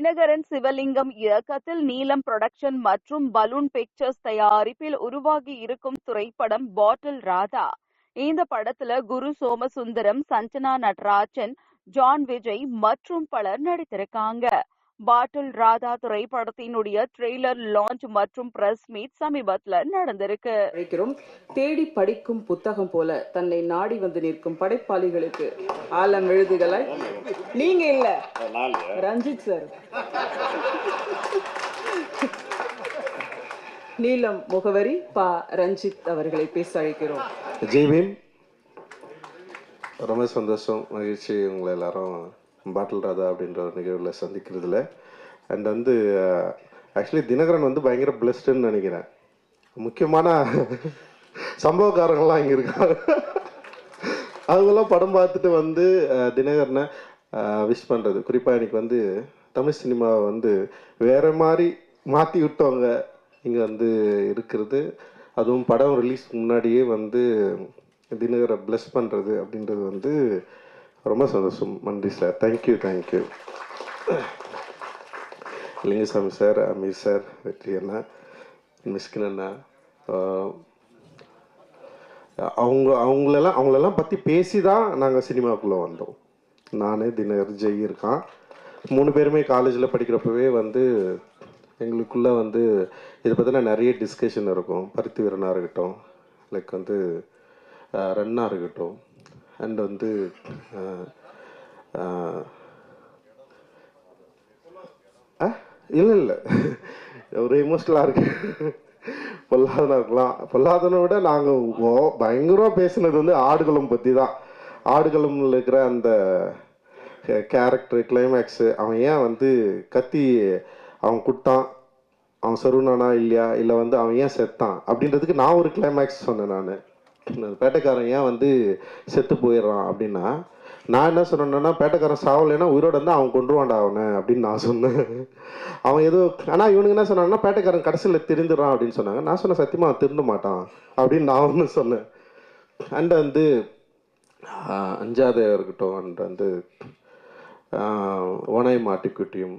தினகரன் சிவலிங்கம் இயக்கத்தில் நீலம் புரொடக்ஷன் மற்றும் பலூன் பிக்சர்ஸ் தயாரிப்பில் உருவாகி இருக்கும் திரைப்படம் பாட்டில் ராதா. இந்த படத்துல குரு சோமசுந்தரம் சஞ்சனா நடராஜன் ஜான் விஜய் மற்றும் பலர் நடித்திருக்காங்க. பாட்டில் ராதா திரைப்படத்தினுடைய ட்ரெய்லர் லான்ச் மற்றும் பிரஸ் மீட் சமீபத்துல நடந்திருக்கு. தேடி படிக்கும் புத்தகம் போல தன்னை நாடி வந்து நிற்கும் படைப்பாளிகளுக்கு ஆலம் எழுதுகளை நீங்க இல்ல? ரஞ்சித் சார். நீலம் முகவரி பா ரஞ்சித் அவர்களை பேச அழைக்கிறோம். ஜெய் பீம். ரொம்ப சந்தோஷம் மகிழ்ச்சி. உங்களை எல்லாரும் பாட்டில் ராதா அப்படின்ற ஒரு நிகழ்வில் சந்திக்கிறதுல. அண்ட் வந்து ஆக்சுவலி தினகரன் வந்து பயங்கர பிளஸ்டுன்னு நினைக்கிறேன். முக்கியமான சம்பவக்காரங்கள்லாம் இங்கே இருக்காங்க. அவங்களாம் படம் பார்த்துட்டு வந்து தினகரனை விஷ் பண்ணுறது குறிப்பாக எனக்கு வந்து தமிழ் சினிமாவை வந்து வேற மாதிரி மாற்றி விட்டவங்க இங்கே வந்து இருக்கிறது. அதுவும் படம் ரிலீஸ்க்கு முன்னாடியே வந்து தினகரை ப்ளஸ் பண்ணுறது அப்படின்றது வந்து ரொம்ப சந்தோஷம். நன்றி sir thank you thank you Lingusamy sir Ameer sir Vetri அண்ணா மிஸ்கின் அண்ணா அவங்க அவங்களெல்லாம் அவங்களெல்லாம் பற்றி பேசி தான் நாங்கள் சினிமாக்குள்ளே வந்தோம். நான் தினகர் ஜெய் இருக்கான். மூணு பேருமே காலேஜில் படிக்கிறப்பவே வந்து எங்களுக்குள்ளே வந்து இதை பற்றின நிறைய டிஸ்கஷன் இருக்கும். பருத்தி வீரனாக இருக்கட்டும் லைக் வந்து ரன்னாக இருக்கட்டும். அண்ட் வந்து ஆ இல்லை இல்லை. ஒரு எமோஷ்னலாக இருக்கு. பொல்லாதனா இருக்கலாம். பொல்லாதனை விட நாங்கள் பயங்கரமாக பேசினது வந்து ஆடுகளம் பற்றி தான். ஆடுகளம்ல இருக்கிற அந்த கேரக்டர் கிளைமேக்ஸு அவன் ஏன் வந்து கத்தி அவன் குட்டான் அவன் சருணானா இல்லையா? இல்லை வந்து அவன் ஏன் செத்தான்? அப்படின்றதுக்கு நான் ஒரு கிளைமேக்ஸ் சொன்னேன் நான். பேட்டைக்காரன் ஏன் வந்து செத்து போயிடுறான் அப்படின்னா நான் என்ன சொன்னேன்னா பேட்டைக்காரன் சாவலைன்னா உயிரோட இருந்தால் அவன் கொண்டுருவான்டா அவனை அப்படின்னு நான் சொன்னேன். அவன் ஏதோ ஆனால் இவனுக்கு என்ன சொன்னாங்கன்னா பேட்டைக்காரன் கடைசியில் திருந்துடுறான் அப்படின்னு சொன்னாங்க. நான் சொன்னேன் சத்தியமாக அவன் திருந்த மாட்டான் அப்படின்னு நான் ஒன்று சொன்னேன். அண்ட் வந்து ஆஹ், அஞ்சாவது இருக்கட்டும் அண்ட் வந்து ஓனாய் மாட்டிக்குட்டியும்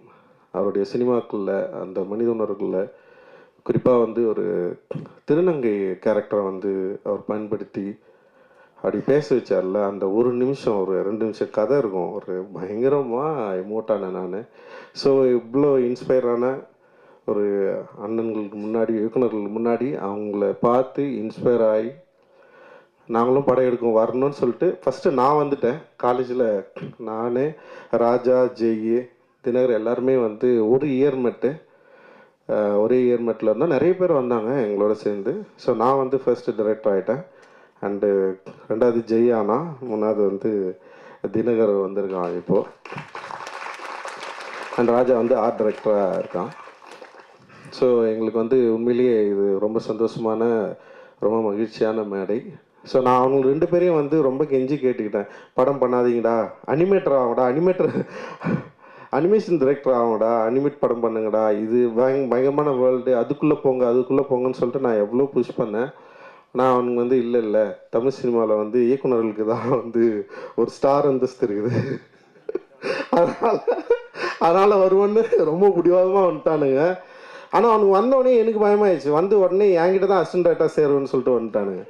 அவருடைய சினிமாக்குள்ள அந்த மனித உணர்வுக்குள்ள குறிப்பாக வந்து ஒரு திருநங்கை கேரக்டரை வந்து அவர் பயன்படுத்தி அப்படி பேச வச்சார்ல அந்த ஒரு நிமிஷம் ஒரு ரெண்டு நிமிஷம் கதை இருக்கும். ஒரு பயங்கரமாக எமோட்டான நான். ஸோ இவ்வளோ இன்ஸ்பயரான ஒரு அண்ணன்களுக்கு முன்னாடி இயக்குனர்களுக்கு முன்னாடி அவங்கள பார்த்து இன்ஸ்பயர் ஆகி நாங்களும் படம் எடுக்கும் வரணும்னு சொல்லிட்டு ஃபஸ்ட்டு நான் வந்துட்டேன். காலேஜில் நான் ராஜா ஜெய் தினகர் எல்லாருமே வந்து ஒரு இயர் மெட்டு ஒரே இயர் மெட்டில் இருந்தால் நிறைய பேர் வந்தாங்க எங்களோட சேர்ந்து. ஸோ நான் வந்து ஃபஸ்ட்டு டைரக்டர் ஆகிட்டேன் அண்டு ரெண்டாவது ஜெய் ஆனா மூணாவது வந்து தினகர் வந்திருக்கான் இப்போது அண்ட் ராஜா வந்து ஆர்ட் டைரக்டராக இருக்கான். ஸோ எங்களுக்கு வந்து உண்மையிலேயே இது ரொம்ப சந்தோஷமான ரொம்ப மகிழ்ச்சியான மேடை. ஸோ நான் அவங்க ரெண்டு பேரையும் வந்து ரொம்ப கெஞ்சி கேட்டுக்கிட்டேன். படம் பண்ணாதீங்கடா. அனிமேட்டர் ஆகும்டா அனிமேட்டர் அனிமேஷன் டிரெக்டர் ஆகும்டா அனிமேட் படம் பண்ணுங்கடா இது பயங்க பயங்கரமான வேர்ல்டு அதுக்குள்ளே போங்க அதுக்குள்ளே போங்கன்னு சொல்லிட்டு நான் எவ்வளோ புஷ் பண்ணேன். நான் அவனுங்க வந்து இல்லை இல்லை தமிழ் சினிமாவில் வந்து இயக்குனர்களுக்கு தான் வந்து ஒரு ஸ்டார் அந்தஸ்து இருக்குது அதனால் அதனால் வருவோன்னு ரொம்ப பிடிவாதமாக வந்துட்டானுங்க. ஆனால் அவனுக்கு வந்தவொடனே எனக்கு பயமாயிடுச்சு. வந்து உடனே என்கிட்ட தான் அசிஸ்டன்ட் டைரக்டர் சேருவேன்னு சொல்லிட்டு வந்துட்டானுங்க.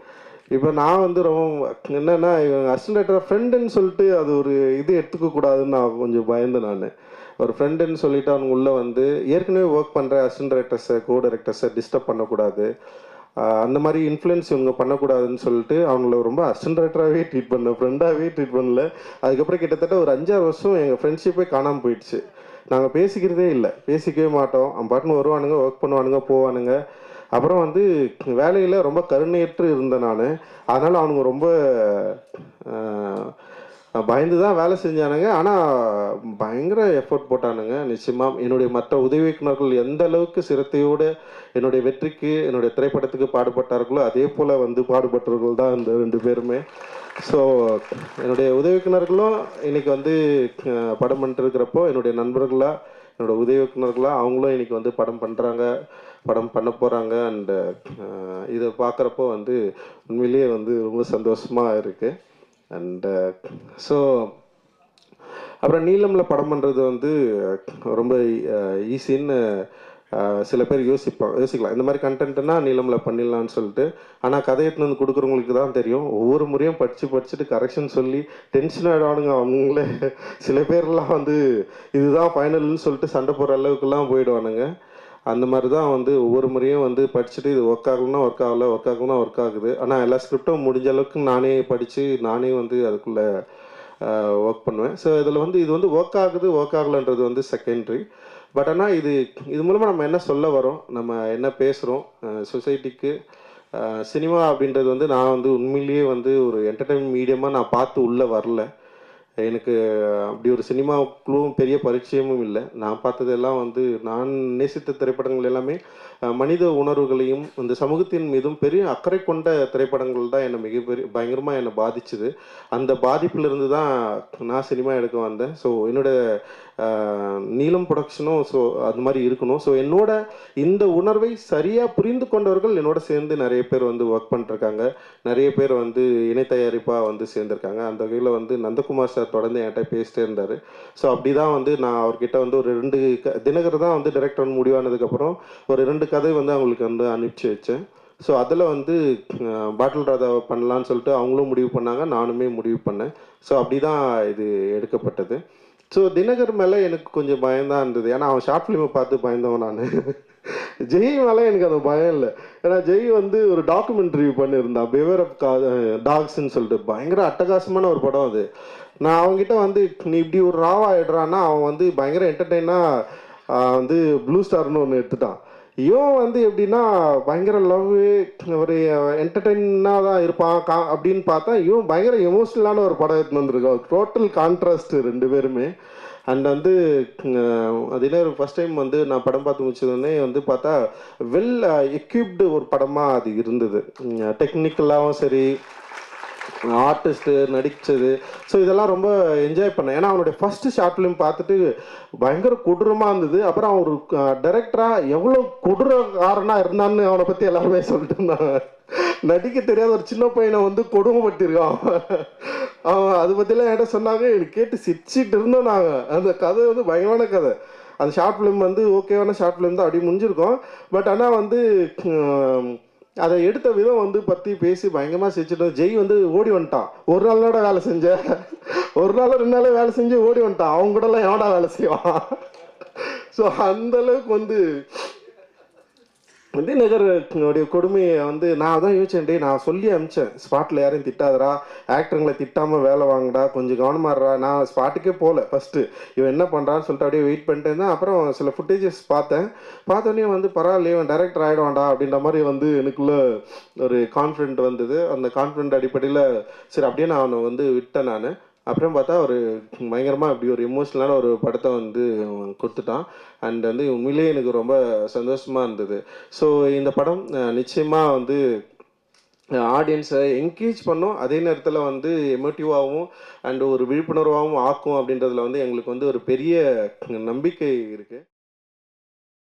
இப்போ நான் வந்து ரொம்ப என்னன்னா இவங்க அசிஸ்டன்ட் ஃப்ரெண்டுன்னு சொல்லிட்டு அது ஒரு இது எடுத்துக்க கூடாதுன்னு நான் கொஞ்சம் பயந்தேன் நான். ஒரு ஃப்ரெண்டுன்னு சொல்லிட்டு அவங்க உள்ளே வந்து ஏற்கனவே ஒர்க் பண்ணுற அசிஸ்டன்ட் டைரக்டர்ஸை கோ டைரக்டர்ஸை டிஸ்டர்ப் பண்ணக்கூடாது. அந்த மாதிரி இன்ஃப்ளூயன்ஸ் இவங்க பண்ணக்கூடாதுன்னு சொல்லிட்டு அவங்கள ரொம்ப அசிஸ்டன்ட் ட்ரீட் பண்ணேன். ஃப்ரெண்டாகவே ட்ரீட் பண்ணல. அதுக்கப்புறம் கிட்டத்தட்ட ஒரு அஞ்சாறு வருஷம் எங்கள் ஃப்ரெண்ட்ஷிப்பே காணாமல் போயிடுச்சு. நாங்கள் பேசிக்கிறதே இல்லை. பேசிக்கவே மாட்டோம். அவன் பாட்டுன்னு வருவானுங்க ஒர்க் பண்ணுவானுங்க போவானுங்க. அப்புறம் வந்து வேலையில் ரொம்ப கருணையற்று இருந்தேன் நான். அதனால் அவனுங்க ரொம்ப பயந்து தான் வேலை செஞ்சானுங்க. ஆனால் பயங்கர எஃபோர்ட் போட்டானுங்க. நிச்சயமாக என்னுடைய மற்ற உதவி இயக்குநர்கள் எந்த அளவுக்கு சிரத்தையோடு என்னுடைய வெற்றிக்கு என்னுடைய திரைப்படத்துக்கு பாடுபட்டார்களோ அதே போல் வந்து பாடுபட்டவர்கள் தான் இந்த ரெண்டு பேருமே. ஸோ என்னுடைய உதவி இயக்குநர்களும் இன்றைக்கி வந்து படம் பண்ணிட்டு இருக்கிறப்போ என்னுடைய நண்பர்களாக என்னோட உதவி இயக்குனர்களாக அவங்களும் இன்றைக்கி வந்து படம் பண்ணுறாங்க படம் பண்ண போகிறாங்க அண்டு இதை பார்க்குறப்போ வந்து உண்மையிலேயே வந்து ரொம்ப சந்தோஷமாக இருக்குது அண்டு ஸோ அப்புறம் நீளமில் படம் பண்ணுறது வந்து ரொம்ப ஈஸின்னு சில பேர் யோசிப்பாங்க யோசிக்கலாம். இந்த மாதிரி கண்டென்ட்னா நீளமில் பண்ணிடலாம்னு சொல்லிட்டு. ஆனால் கதை எடுத்துன்னு வந்து கொடுக்குறவங்களுக்கு தான் தெரியும். ஒவ்வொரு முறையும் படித்து படிச்சுட்டு கரெக்ஷன் சொல்லி டென்ஷன் ஆகிடுவானுங்க அவங்களே. சில பேர்லாம் வந்து இதுதான் ஃபைனல்னு சொல்லிட்டு சண்டை போடுற அளவுக்குலாம் போயிடுவானுங்க. அந்த மாதிரி தான் வந்து ஒவ்வொரு முறையும் வந்து படிச்சுட்டு இது ஒர்க் ஆகணும்னா ஒர்க் ஆகல ஒர்க் ஆகணும்னா ஒர்க் ஆகுது. ஆனால் எல்லா ஸ்கிரிப்டும் முடிஞ்ச அளவுக்கு நானே படித்து நானே வந்து அதுக்குள்ளே ஒர்க் பண்ணுவேன். ஸோ இதில் வந்து இது வந்து ஒர்க் ஆகுது ஒர்க் ஆகலைன்றது வந்து செகண்ட்ரி பட் ஆனால் இது இது மூலமாக நம்ம என்ன சொல்ல வரோம் நம்ம என்ன பேசுகிறோம் சொசைட்டிக்கு சினிமா அப்படின்றது வந்து நான் வந்து உண்மையிலேயே வந்து ஒரு என்டர்டைன்மெண்ட் மீடியமாக நான் பார்த்து உள்ளே வரல. எனக்கு அப்படி ஒரு சினிமாவுக்குள்ளும் பெரிய பரிச்சயமும் இல்லை. நான் பார்த்ததெல்லாம் வந்து நான் நேசித்த திரைப்படங்கள் எல்லாமே மனித உணர்வுகளையும் இந்த சமூகத்தின் மீதும் பெரிய அக்கறை கொண்ட திரைப்படங்கள் தான் என்னை மிகப்பெரிய பயங்கரமாக என்னை பாதிச்சுது. அந்த பாதிப்பிலிருந்து தான் நான் சினிமா எடுக்க வந்தேன். ஸோ என்னோட நீளம் ப்ரொடக்ஷனும் ஸோ அது மாதிரி இருக்கணும். ஸோ என்னோட இந்த உணர்வை சரியாக புரிந்து கொண்டவர்கள் என்னோட சேர்ந்து நிறைய பேர் வந்து ஒர்க் பண்ணிருக்காங்க நிறைய பேர் வந்து இணை தயாரிப்பாக வந்து சேர்ந்துருக்காங்க. அந்த வகையில் வந்து நந்தகுமார் சார் தொடர்ந்து என்கிட்ட பேசிட்டே இருந்தார். ஸோ அப்படி தான் வந்து நான் அவர்கிட்ட வந்து ஒரு ரெண்டு க தினகர் தான் வந்து டிரெக்டர் முடிவானதுக்கப்புறம் ஒரு ரெண்டு கதை வந்து அவங்களுக்கு வந்து அனுப்பிச்சி வச்சேன். ஸோ அதில் வந்து பாட்டில் ராதாவை பண்ணலான்னு சொல்லிட்டு அவங்களும் முடிவு பண்ணாங்க. நானுமே முடிவு பண்ணேன். ஸோ அப்படி தான் இது எடுக்கப்பட்டது. ஸோ தினகர் மேலே எனக்கு கொஞ்சம் பயம்தான் இருந்தது. ஏன்னா அவன் ஷார்ட் ஃபிலிமை பார்த்து பயந்தவன் நான். ஜெய் மேலே எனக்கு அந்த பயம் இல்லை. ஏன்னா ஜெய் வந்து ஒரு டாக்குமெண்ட்ரி பண்ணியிருந்தான். பிவர் ஆஃப் டாக்ஸ்ன்னு சொல்லிட்டு. பயங்கர அட்டகாசமான ஒரு படம் அது. நான் அவங்ககிட்ட வந்து நீ இப்படி ஒரு ராவா ஆயிடுறான்னா அவன் வந்து பயங்கர என்டர்டெயினாக வந்து ப்ளூ ஸ்டார்னு ஒன்று எடுத்துட்டான். இவன் வந்து எப்படின்னா பயங்கர லவ் ஒரு என்டர்டெயினாக தான் இருப்பான். கா அப்படின்னு பார்த்தா இவன் பயங்கர எமோஷ்னலான ஒரு படம் எடுத்துன்னு வந்திருக்கான். டோட்டல் கான்ட்ராஸ்ட் ரெண்டு பேருமே. அண்ட் வந்து அதே ஃபர்ஸ்ட் டைம் வந்து நான் படம் பார்த்து முடிச்சதுன்னே வந்து பார்த்தா வெல் எக்யூப்டு ஒரு படமாக அது இருந்தது. டெக்னிக்கலாகவும் சரி ஆர்டிஸ்ட்டு நடித்தது ஸோ இதெல்லாம் ரொம்ப என்ஜாய் பண்ணேன். ஏன்னா அவனுடைய ஃபஸ்ட்டு ஷார்ட் ஃபிலிம் பார்த்துட்டு பயங்கர கொடூரமாக இருந்தது. அப்புறம் அவன் ஒரு டைரக்டராக எவ்வளோ கொடூரக்காரனாக இருந்தான்னு அவனை பற்றி எல்லாருமே சொல்லிட்டு இருந்தாங்க. நடிக்க தெரியாத ஒரு சின்ன பையனை வந்து கொடுமைப்பட்டிருக்கான் அவன் அதை பற்றிலாம் என்கிட்ட சொன்னாங்க. எனக்கு கேட்டு சிரிச்சிட்டு இருந்தோம் நாங்கள் அந்த கதை வந்து பயங்கரமான கதை. அந்த ஷார்ட் ஃபிலிம் வந்து ஓகேவான ஷார்ட் ஃபிலிம் தான். அப்படி முடிஞ்சிருக்கோம். பட் ஆனால் வந்து அதை எடுத்த விதம் வந்து பற்றி பேசி பயங்கரமாக சிரிச்சிட்டு ஜெய் வந்து ஓடி வந்துட்டான். ஒரு நாளோட வேலை செஞ்ச ஒரு நாள் ரெண்டு நாள் வேலை செஞ்சு ஓடி வந்துட்டான். அவங்க கூடலாம் எவடா வேலை செய்வான்? ஸோ அந்த அளவுக்கு வந்து விஜயநகருடைய கொடுமையை வந்து நான் தான் யோசிச்சேன் நான் சொல்லி அனுப்பிச்சேன். ஸ்பாட்டில் யாரையும் திட்டாதடா. ஆக்டருங்களை திட்டாமல் வேலை வாங்கடா. கொஞ்சம் கவனமாடுறா நான் ஸ்பாட்டுக்கே போகல ஃபஸ்ட்டு இவன் என்ன பண்ணுறான்னு சொல்லிட்டு அப்படியே வெயிட் பண்ணிட்டு இருந்தேன். அப்புறம் சில ஃபுட்டேஜஸ் பார்த்தேன். பார்த்தோன்னே வந்து பரவாயில்ல இவன் டேரக்டர் ஆகிடுவான்டா அப்படின்ற மாதிரி வந்து எனக்குள்ளே ஒரு கான்ஃபிடென்ட் வந்தது. அந்த கான்ஃபிடென்ட் அடிப்படையில் சரி அப்படியே நான் அவனை வந்து விட்டேன் நான். அப்புறம் பார்த்தா ஒரு பயங்கரமாக இப்படி ஒரு எமோஷ்னலான ஒரு படத்தை வந்து அவன் கொடுத்துட்டான். அண்ட் வந்து உண்மையிலேயே எனக்கு ரொம்ப சந்தோஷமாக இருந்தது. ஸோ இந்த படம் நிச்சயமாக வந்து ஆடியன்ஸை என்கேஜ் பண்ணும். அதே நேரத்தில் வந்து எமோட்டிவாகவும் அண்ட் ஒரு விழிப்புணர்வாகவும் ஆக்கும் அப்படின்றதுல வந்து எங்களுக்கு வந்து ஒரு பெரிய நம்பிக்கை இருக்குது